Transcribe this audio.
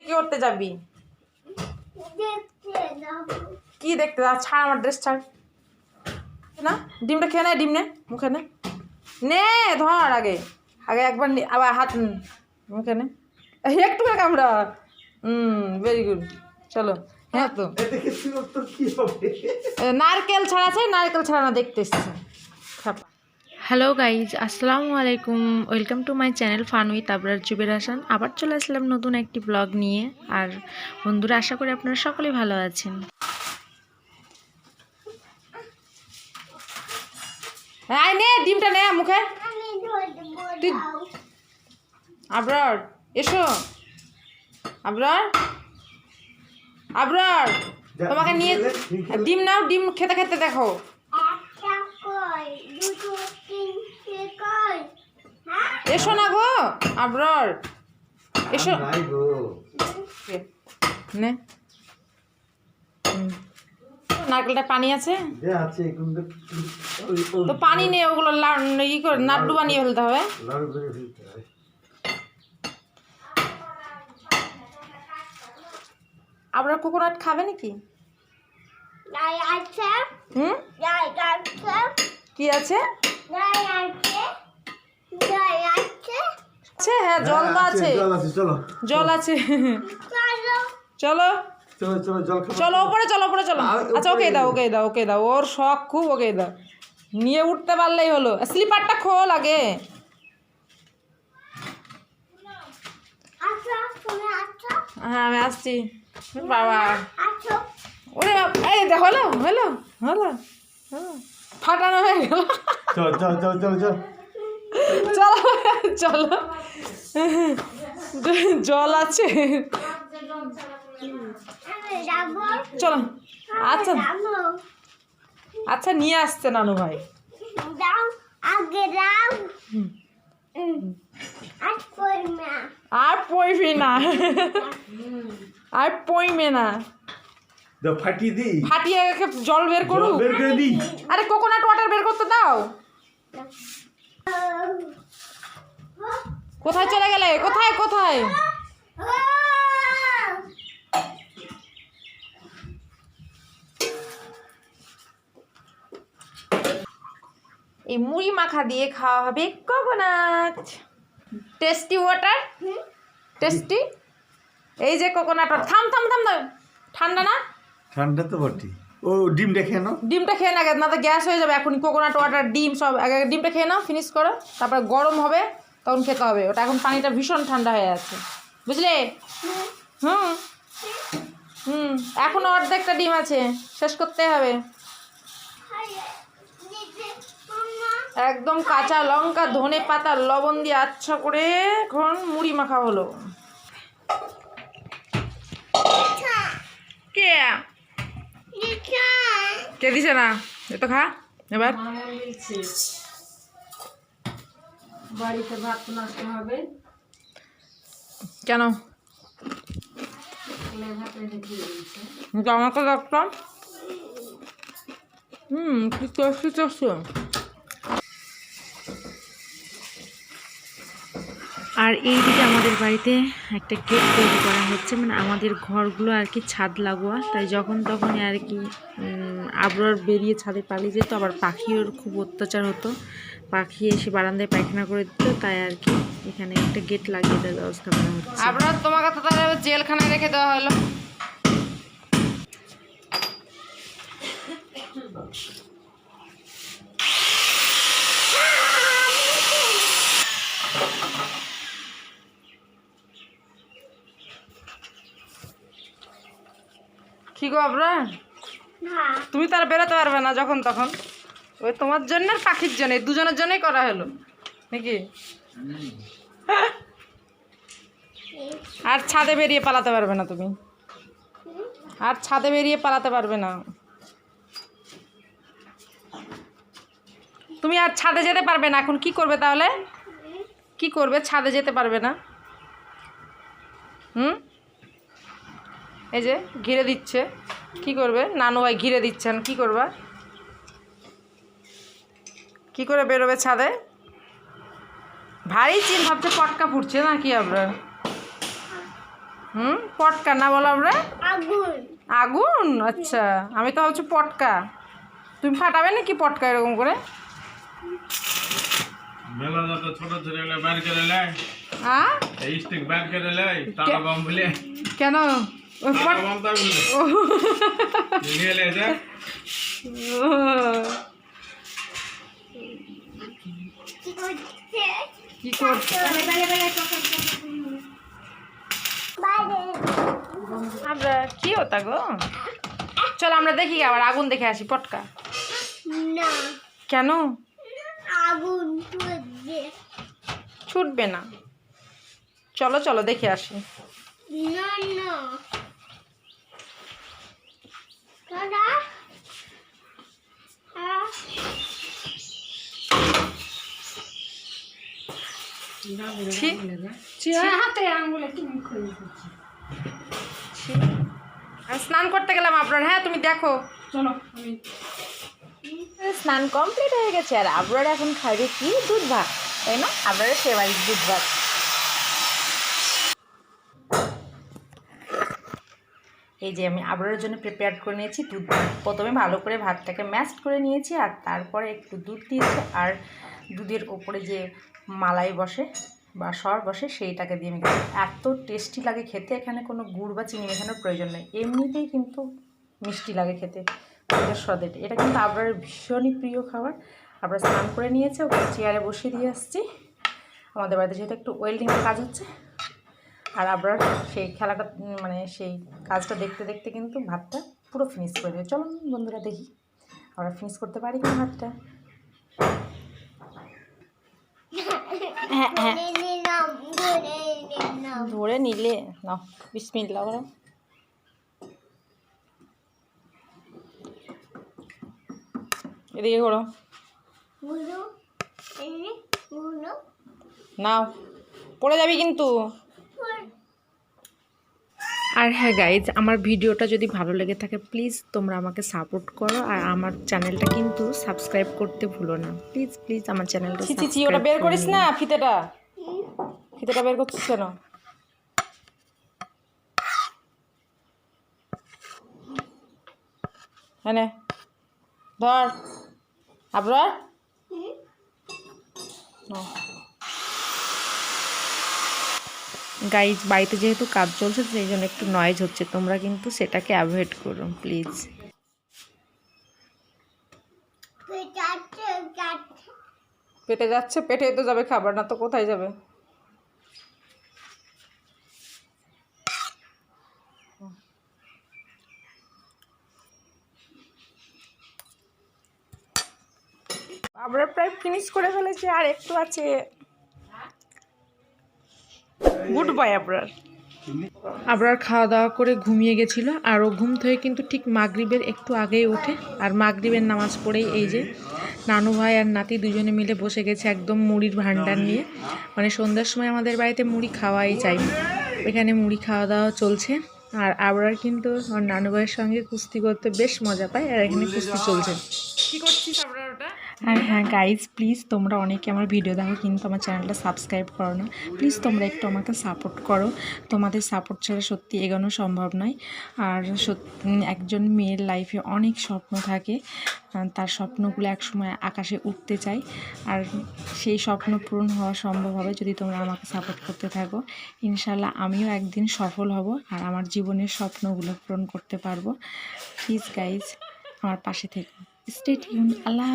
কি করতে যাবি? কি দেখতে যা ছাড় আমার ড্রেস ছাড়। না? ডিমটা খেয়ে নে ডিম নে মুখে নে। নে ধর আগে। আগে একবার আবার হাত মুখে নে। একটু করে কামড়া। হুম ভেরি গুড চলো হ্যাঁ তো। নারকেল ছাড়া আছে নারকেল ছাড়া না দেখতে এসছে। হ্যালো গাইজ আসসালামু আলাইকুম welcome to my channel fun with Abrar Zuber Hasan আবার চলে আসলাম নতুন একটি ব্লগ নিয়ে। আর বন্ধুরা আশা করি আপনারা সকলেই ভালো আছেন। আয় নে ডিমটা নে মুখে। তুই আবরার এসো। আবরার। আবরার তোমাকে নিয়ে। ডিম নাও ডিম খেতে খেতে দেখো। এসো না গো আবরার। এসো। আর নাই গো। নে। নারকেলটা পানি আছে? যে আছে কিন্তু তো পানি নেই ওগুলো ই করে নাড্ডু বানিয়ে ফেলতে হবে। লাড়ু করে ফেলতে আবরার কোকোনাট খাবে নাকি? হুম? কি আছে? আছে? হ্যাঁ জল তো হ্যাঁ, আছে। জল আছে চলো। জল আছে। চলো। চলো ওপরে চলো ওপরে চলো। আচ্ছা ওকে দাও ওকে দাও ওকে দাও। ওর শখ খুব ওকে দাও। নিয়ে উঠতে পারলেই হলো। স্লিপারটা খোল আগে। হ্যাঁ আমি আসছি। বাবা। ওরে এই হলো হলো হলো। ফাটানো হয়ে গেল। চল চল চল চল চল। চলো। জল আছে? চলো। আচ্ছা। আচ্ছা নিয়ে আসছে নানু ভাই। আর পইবি না। আর পইমে না। ফাটিয়ে দি ফাটিয়ে রেখে জল বের করু? বের করে দি আরে কোকোনাট ওয়াটার বের করতে দাও। কোথায় চলে গেলে? কোথায় কোথায়? এই মুড়ি মাখা দিয়ে খাওয়া হবে কোকোনাট টেস্টি ওয়াটার টেস্টি এই যে কোকোনাট থাম থাম থাম থাম। ঠান্ডা না? ঠান্ডা তো বটে ও ডিম দেখে নাও। ডিমটা খেয়ে না না তো গ্যাস হয়ে যাবে। এখন কোকোনাট ওয়াটার ডিম সব আগে আগে ডিমটা খেয়ে নাও ফিনিশ করো। তারপর গরম হবে। তখন খেতে হবে। ওটা এখন পানিটা ভীষণ ঠান্ডা হয়ে আছে। বুঝলে? হুম। হুম। এখনও অর্ধেকটা ডিম আছে। শেষ করতে হবে। একদম কাঁচা লঙ্কা, ধনে পাতা, লবণ দিয়ে আচ্ছা করে এখন মুড়ি মাখা হলো। কে? কে দিছে না? এ তো খা, এবার। বাড়িতে ভাত নষ্ট হবে। কেন? আমাকে ডাক্তার হুম কি টেস্টি আর এইদিকে আমাদের বাড়িতে একটা গেট তৈরি করা হচ্ছে। মানে আমাদের ঘরগুলো আর কি ছাদ লাগোয়া। তাই যখন তখনই আর কি আবরার বেরিয়ে ছাদে পালিয়ে যেত আবার পাখির খুব অত্যাচার হতো। পাখি এসে বারান্দায় পায়খানা করে দিত তাই আর কি এখানে একটা গেট লাগিয়ে দেওয়ার ব্যবস্থা করা হচ্ছে। আপনার তোমাকে তো তাহলে এবার জেলখানায় রেখে দেওয়া হলো। কি গো আপনার তুমি তার বেরোতে পারবে না যখন তখন। ওই তোমার জন্য আর পাখির জন্য, দুজনের জন্যই করা হলো। নাকি? আর ছাদে বেরিয়ে পালাতে পারবে না তুমি। আর ছাদে বেরিয়ে পালাতে পারবে না। তুমি আর ছাদে যেতে পারবে না, এখন কি করবে তাহলে? কি করবে? ছাদে যেতে পারবে না। হুম? এই যে, ঘিরে দিচ্ছে। কি করবে? নানু ভাই ঘিরে দিচ্ছেন। কি করবা? কি করে বেরোবে ছাদে? ভারী চিন ভাবছে পটকা ফুটছে না কি আপনার হুম? পটকা না বলো আমরা? আগুন। আগুন? আচ্ছা আমি তো ভাবছি পটকা। তুমি ফাটাবে নাকি পটকা এরকম করে? যত কি করছে? আমরা কি হতা গো? চলো আমরা দেখি আবার আগুন দেখে আসি পটকা। না। কেন? আগুন ছুটবে। না। চলো চলো দেখে আসি। না না দাদা হ্যাঁ ছি ছি। ছি। আমি স্নান করতে গেলাম আপনার হ্যাঁ তুমি দেখো। চলো স্নান কমপ্লিট হয়ে গেছে। আর আপনারা এখন খাবে কি? দুধ ভাত তাই না? আপনারা সেবাড়ির দুধ ভাত এই যে আমি আবরারের জন্য প্রিপেয়ার করে নিয়েছি দুধ প্রথমে ভালো করে ভাতটাকে ম্যাশড করে নিয়েছি আর তারপরে একটু দুধ দিয়েছি। আর দুধের ওপরে যে মালাই বসে বা সর বসে সেইটাকে দিয়ে আমি খাই এত টেস্টি লাগে খেতে, এখানে কোনো গুড় বা চিনি মেশানোর প্রয়োজন নেই। এমনিতেই কিন্তু মিষ্টি লাগে খেতে। স্বাদের। এটা কিন্তু আবরারের ভীষণই প্রিয় খাবার। আমরা স্নান করে নিয়েছে, ওকে চেয়ারে বসিয়ে দিয়ে আসছি। আমাদের বাড়িতে যেহেতু একটু ওয়েল্ডিংয়ের কাজ হচ্ছে, আর আমরা সেই খেলাটা মানে সেই কাজটা দেখতে দেখতে কিন্তু ভাতটা পুরো ফিনিশ করে দেবে। চলুন বন্ধুরা দেখি, আমরা ফিনিশ করতে পারি কিনা ভাতটা হ্যাঁ হ্যাঁ ধরে নিলাম। ধরে নিলে নাও বিসমিল্লা করো। এদিকে করো। নাও পড়ে যাবি কিন্তু। আর হ্যাঁ গাইজ আমার ভিডিওটা যদি ভালো লেগে থাকে প্লিজ তোমরা আমাকে সাপোর্ট করো। আর আমার চ্যানেলটা কিন্তু সাবস্ক্রাইব করতে ভুলো না। প্লিজ প্লিজ আমার চ্যানেলটা ছি ওটা বের করিস না ফিতেটা। ফিতেটা বের করছিস কেন? হ্যাঁ ধর। আবরার? নাও। গাইজ বাড়িতে যেহেতু কাজ চলছে সেই জন্য একটু নয়েজ হচ্ছে। তোমরা কিন্তু সেটাকে অ্যাভয়েড করো প্লিজ পেটে যাচ্ছে পেটে তো যাবে খাবার, না তো কোথায় যাবে? আমরা প্রায় ফিনিশ করে ফেলেছি, আর একটু আছে। গুড বাই আপনার আবরার খাওয়া দাওয়া করে ঘুমিয়ে গেছিল আর ও ঘুম থেকে কিন্তু ঠিক মাগরিবের একটু আগেই ওঠে আর মাগরিবের নামাজ পড়েই এই যে নানু ভাই আর নাতি দুজনে মিলে বসে গেছে একদম মুড়ির ভান্ডার নিয়ে। মানে সন্ধ্যার সময় আমাদের বাড়িতে মুড়ি খাওয়াই চাই। এখানে মুড়ি খাওয়া দাওয়া চলছে আর আবরার কিন্তু ওর নানু ভাইয়ের সঙ্গে কুস্তি করতে বেশ মজা পায় আর এখানে কুস্তি চলছে। কি করছিস আপনার ওটা? আর হ্যাঁ গাইজ প্লিজ তোমরা অনেকে আমার ভিডিও দেখো, কিন্তু আমার চ্যানেলটা সাবস্ক্রাইব করো না। প্লিজ তোমরা একটু আমাকে সাপোর্ট করো। তোমাদের সাপোর্ট ছাড়া সত্যি এগোনো সম্ভব নয়। আর একজন মেয়ের লাইফে অনেক স্বপ্ন থাকে। তার স্বপ্নগুলো একসময় আকাশে উঠতে চায়। আর সেই স্বপ্ন পূরণ হওয়া সম্ভব হবে যদি তোমরা আমাকে সাপোর্ট করতে থাকো। ইনশাল্লাহ আমিও একদিন সফল হব আর আমার জীবনের স্বপ্নগুলো পূরণ করতে পারব। প্লিজ গাইজ আমার পাশে থেকো। স্টে টিউন আল্লাহ